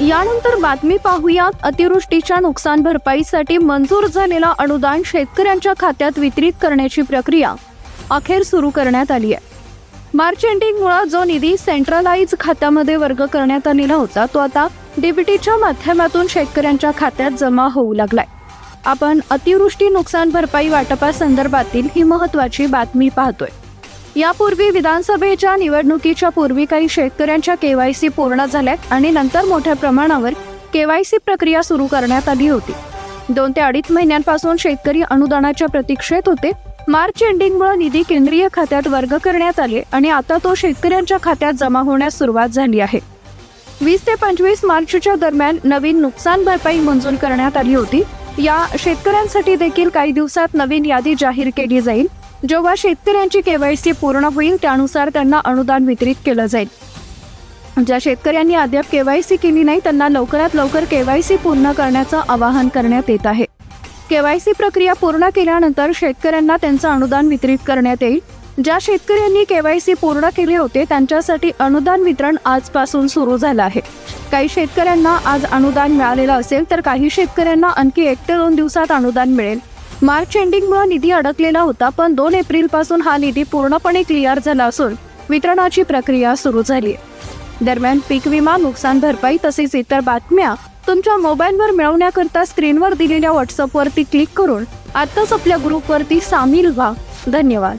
यानंतर बातमी पाहूयात. अतिवृष्टीच्या नुकसान भरपाईसाठी मंजूर झालेला अनुदान शेतकऱ्यांच्या खात्यात वितरित करण्याची प्रक्रिया अखेर सुरू करण्यात आली आहे. मार्च एंडिंगमुळे जो निधी सेंट्रलाइज खात्यामध्ये वर्ग करण्यात आलेला होता तो आता डीबीटीच्या माध्यमातून शेतकऱ्यांच्या खात्यात जमा होऊ लागलाय. आपण अतिवृष्टी नुकसान भरपाई वाटपासंदर्भातील ही महत्वाची बातमी पाहतोय. यापूर्वी विधानसभेच्या निवडणुकीच्या पूर्वी काही शेतकऱ्यांच्या केवायसी पूर्ण झाल्यात आणि नंतर मोठ्या प्रमाणावर केवायसी प्रक्रिया सुरू करण्यात आली होती. दोन ते अडीच महिन्यांपासून शेतकरी अनुदानाच्या प्रतीक्षेत होते. मार्च एंडिंगमुळे निधी केंद्रीय खात्यात वर्ग करण्यात आले आणि आता तो शेतकऱ्यांच्या खात्यात जमा होण्यास सुरुवात झाली आहे. वीस ते पंचवीस मार्चच्या दरम्यान नवीन नुकसान भरपाई मंजूर करण्यात आली होती. या शेतकऱ्यांसाठी देखील काही दिवसात नवीन यादी जाहीर केली जाईल. जेव्हा शेतकऱ्यांची केवायसी पूर्ण होईल त्यानुसार त्यांना अनुदान वितरित केलं जाईल. ज्या शेतकऱ्यांनी अद्याप केवायसी केली नाही त्यांना लवकरात लवकर केवायसी पूर्ण करण्याचं आवाहन करण्यात येत आहे. केवायसी प्रक्रिया पूर्ण केल्यानंतर शेतकऱ्यांना त्यांचं अनुदान वितरित करण्यात येईल. ज्या शेतकऱ्यांनी केवायसी पूर्ण केले होते त्यांच्यासाठी अनुदान वितरण आजपासून सुरू झालं आहे. काही शेतकऱ्यांना आज अनुदान मिळालेलं असेल तर काही शेतकऱ्यांना आणखी एक ते दोन दिवसात अनुदान मिळेल. मार्च एंडिंगमुळे निधी अडकलेला होता पण दोन एप्रिलपासून हा निधी पूर्णपणे क्लिअर झाला असून वितरणाची प्रक्रिया सुरू झाली आहे. दरम्यान पीक विमा नुकसान भरपाई तसेच इतर बातम्या तुमच्या मोबाईलवर मिळवण्याकरता स्क्रीनवर दिलेल्या व्हॉट्सअपवरती क्लिक करून आत्ताच आपल्या ग्रुपवरती सामील व्हा. धन्यवाद.